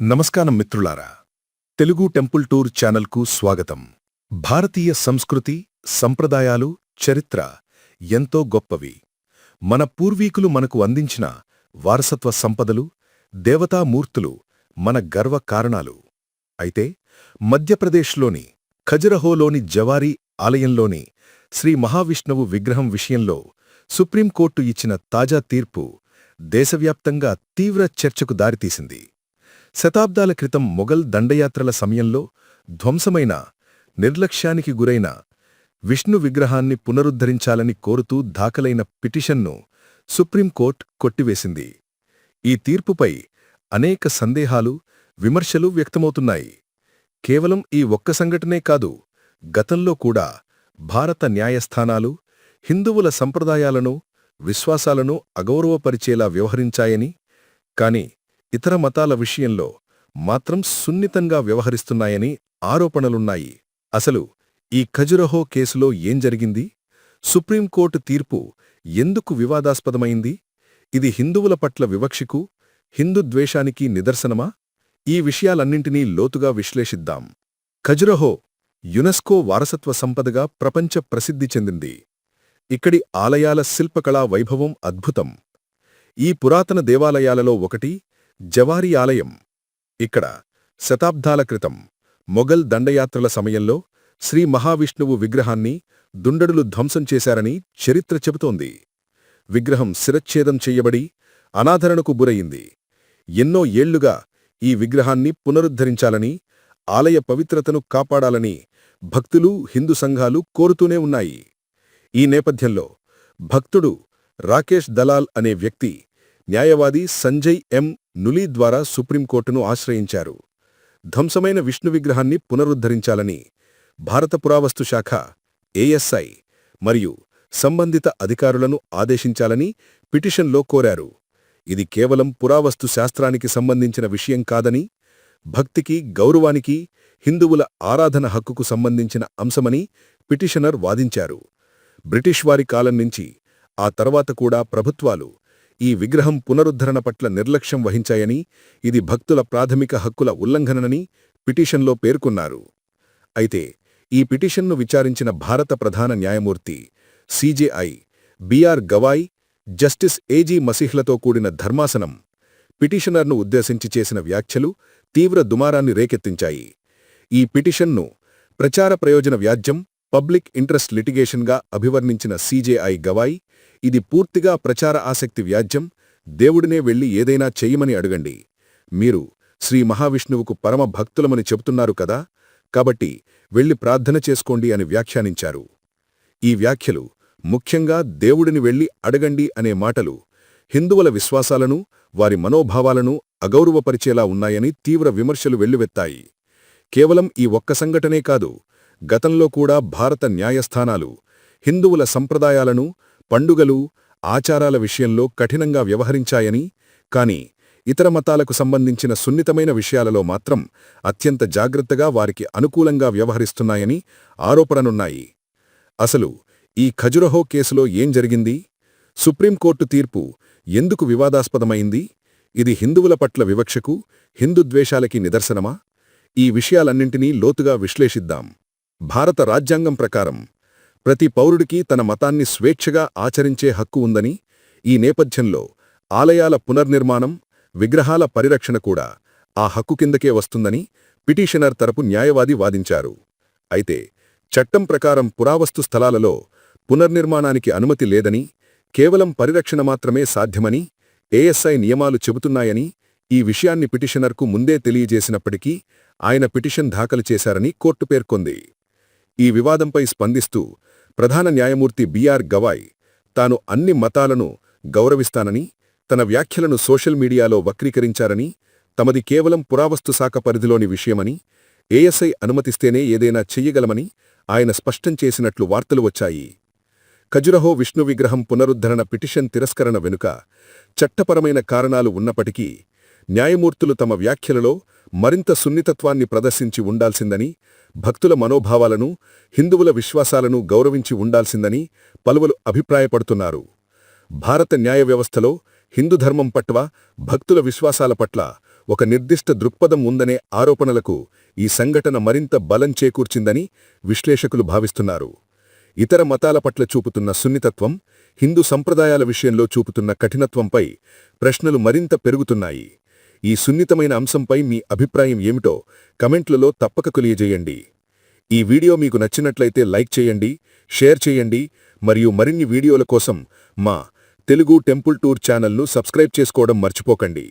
నమస్కారం మిత్రులారా. Telugu temple tour ఛానల్కు స్వాగతం. భారతీయ సంస్కృతి సంప్రదాయాలు చరిత్ర ఎంతో గొప్పవి. మన పూర్వీకులు మనకు అందించిన వారసత్వ సంపదలు దేవతామూర్తులు మన గర్వ కారణాలు. అయితే మధ్యప్రదేశ్లోని ఖజరహోలోని జవారీ ఆలయంలోని శ్రీ మహావిష్ణువు విగ్రహం విషయంలో సుప్రీంకోర్టు ఇచ్చిన తాజా తీర్పు దేశవ్యాప్తంగా తీవ్ర చర్చకు దారితీసింది. శతాబ్దాల క్రితం మొఘల్ దండయాత్రల సమయంలో ధ్వంసమైన నిర్లక్ష్యానికి గురైన విష్ణు విగ్రహాన్ని పునరుద్ధరించాలని కోరుతూ దాఖలైన పిటిషన్ను సుప్రీంకోర్టు కొట్టివేసింది. ఈ తీర్పుపై అనేక సందేహాలు విమర్శలు వ్యక్తమవుతున్నాయి. కేవలం ఈ ఒక్క సంఘటనే కాదు గతంలో కూడా భారత న్యాయస్థానాలు హిందువుల సంప్రదాయాలను విశ్వాసాలను అగౌరవపరిచేలా వ్యవహరించాయని కాని ఇతర మతాల విషయంలో మాత్రం సున్నితంగా వ్యవహరిస్తున్నాయని ఆరోపణలున్నాయి. అసలు ఈ ఖజురహో కేసులో ఏం జరిగింది? సుప్రీంకోర్టు తీర్పు ఎందుకు వివాదాస్పదమైంది? ఇది హిందువుల పట్ల వివక్షకు హిందుద్వేషానికి నిదర్శనమా? ఈ విషయాలన్నింటినీ లోతుగా విశ్లేషిద్దాం. ఖజురహో యునెస్కో వారసత్వ సంపదగా ప్రపంచ ప్రసిద్ధి చెందింది. ఇక్కడి ఆలయాల శిల్పకళా వైభవం అద్భుతం. ఈ పురాతన దేవాలయాలలో ఒకటి జవారీ ఆలయం. ఇక్కడ శతాబ్దాల క్రితం మొఘల్ దండయాత్రల సమయంలో శ్రీ మహావిష్ణువు విగ్రహాన్ని దుండడులు ధ్వంసం చేశారని చరిత్ర చెబుతోంది. విగ్రహం శిరచ్ఛేదం చెయ్యబడి అనాదరణకు గురయింది ఎన్నో ఏళ్ళుగా ఈ విగ్రహాన్ని పునరుద్ధరించాలని ఆలయ పవిత్రతను కాపాడాలని భక్తులు హిందూ సంఘాలు కోరుతూనే ఉన్నాయి. ఈ నేపథ్యంలో భక్తుడు రాకేష్ దలాల్ అనే వ్యక్తి న్యాయవాది సంజయ్ ఎం. నులీ ద్వారా సుప్రీంకోర్టును ఆశ్రయించారు. ధ్వంసమైన విష్ణు విగ్రహాన్ని పునరుద్ధరించాలని భారత పురావస్తు శాఖ ఏఎస్ఐ మరియు సంబంధిత అధికారులను ఆదేశించాలని పిటిషన్లో కోరారు. ఇది కేవలం పురావస్తు శాస్త్రానికి సంబంధించిన విషయం కాదని భక్తికి గౌరవానికి హిందువుల ఆరాధన హక్కుకు సంబంధించిన అంశమని పిటిషనర్ వాదించారు. బ్రిటిష్ వారి కాలం నుంచి ఆ తర్వాత కూడా ప్రభుత్వాలు ఈ విగ్రహం పునరుద్ధరణ పట్ల నిర్లక్ష్యం వహించాయని ఇది భక్తుల ప్రాథమిక హక్కుల ఉల్లంఘనని పిటిషన్లో పేర్కొన్నారు. అయితే ఈ పిటిషన్ను విచారించిన భారత ప్రధాన న్యాయమూర్తి CJI B R Gavai justice A G మసిహ్లతో కూడిన ధర్మాసనం పిటిషనర్ను ఉద్దేశించి చేసిన వ్యాఖ్యలు తీవ్ర దుమారాన్ని రేకెత్తించాయి. ఈ పిటిషన్ను ప్రచార ప్రయోజన వ్యాజ్యం పబ్లిక్ ఇంట్రెస్ట్ లిటిగేషన్గా అభివర్ణించిన సీజేఐ గవాయి ఇది పూర్తిగా ప్రచార ఆసక్తి వ్యాజ్యం దేవుడినే వెళ్ళి ఏదైనా చెయ్యమని అడగండి. మీరు శ్రీ మహావిష్ణువుకు పరమ భక్తులమని చెబుతున్నారు కదా కాబట్టి వెళ్ళి ప్రార్థన చేసుకోండి అని వ్యాఖ్యానించారు. ఈ వ్యాఖ్యలు ముఖ్యంగా దేవుడిని వెళ్ళి అడగండి అనే మాటలు హిందువుల విశ్వాసాలను వారి మనోభావాలను అగౌరవపరిచేలా ఉన్నాయని తీవ్ర విమర్శలు వెల్లువెత్తాయి. కేవలం ఈ ఒక్క సంఘటనే కాదు గతంలో కూడా భారత న్యాయస్థానాలు హిందువుల సంప్రదాయాలను పండుగలు ఆచారాల విషయంలో కఠినంగా వ్యవహరించాయని కాని ఇతర మతాలకు సంబంధించిన సున్నితమైన విషయాలలో మాత్రం అత్యంత జాగ్రత్తగా వారికి అనుకూలంగా వ్యవహరిస్తున్నాయని ఆరోపణనున్నాయి అసలు ఈ ఖజురహో కేసులో ఏం జరిగింది? సుప్రీంకోర్టు తీర్పు ఎందుకు వివాదాస్పదమైంది? ఇది హిందువుల పట్ల వివక్షకు హిందుద్వేషాలకి నిదర్శనమా? ఈ విషయాలన్నింటినీ లోతుగా విశ్లేషిద్దాం. భారత రాజ్యాంగం ప్రకారం ప్రతి పౌరుడికి తన మతాన్ని స్వేచ్ఛగా ఆచరించే హక్కు ఉందని ఈ నేపథ్యంలో ఆలయాల పునర్నిర్మాణం విగ్రహాల పరిరక్షణ కూడా ఆ హక్కు కిందకే వస్తుందని పిటిషనర్ తరపు న్యాయవాది వాదించారు. అయితే చట్టం ప్రకారం పురావస్తు స్థలాలలో పునర్నిర్మాణానికి అనుమతి లేదని కేవలం పరిరక్షణ మాత్రమే సాధ్యమని ఏఎస్ఐ నియమాలు చెబుతున్నాయని ఈ విషయాన్ని పిటిషనర్కు ముందే తెలియజేసినప్పటికీ ఆయన పిటిషన్ దాఖలు చేశారని కోర్టు పేర్కొంది. ఈ వివాదంపై స్పందిస్తూ ప్రధాన న్యాయమూర్తి బిఆర్ గవాయ్ తాను అన్ని మతాలను గౌరవిస్తానని తన వ్యాఖ్యలను సోషల్ మీడియాలో వక్రీకరించారని తమది కేవలం పురావస్తు శాఖ పరిధిలోని విషయమని ఏఎస్ఐ అనుమతిస్తేనే ఏదైనా చెయ్యగలమని ఆయన స్పష్టం చేసినట్లు వార్తలు వచ్చాయి. ఖజురహో విష్ణు విగ్రహం పునరుద్ధరణ పిటిషన్ తిరస్కరణ వెనుక చట్టపరమైన కారణాలు ఉన్నప్పటికీ న్యాయమూర్తులు తమ వ్యాఖ్యలలో మరింత సున్నితత్వాన్ని ప్రదర్శించి ఉండాల్సిందని భక్తుల మనోభావాలను హిందువుల విశ్వాసాలను గౌరవించి ఉండాల్సిందని పలువురు అభిప్రాయపడుతున్నారు. భారత న్యాయ వ్యవస్థలో హిందూ ధర్మం పట్ల భక్తుల విశ్వాసాల పట్ల ఒక నిర్దిష్ట దృక్పథం ఉందనే ఆరోపణలకు ఈ సంఘటన మరింత బలం చేకూర్చిందని విశ్లేషకులు భావిస్తున్నారు. ఇతర మతాల పట్ల చూపుతున్న సున్నితత్వం హిందూ సంప్రదాయాల విషయంలో చూపుతున్న కఠినత్వంపై ప్రశ్నలు మరింత పెరుగుతున్నాయి. ఈ సున్నితమైన అంశంపై మీ అభిప్రాయం ఏమిటో కమెంట్లలో తప్పక తెలియజేయండి. ఈ వీడియో మీకు నచ్చినట్లయితే లైక్ చేయండి షేర్ చేయండి మరియు మరిన్ని వీడియోల కోసం మా తెలుగు టెంపుల్ టూర్ ఛానల్ను సబ్స్క్రైబ్ చేసుకోవడం మర్చిపోకండి.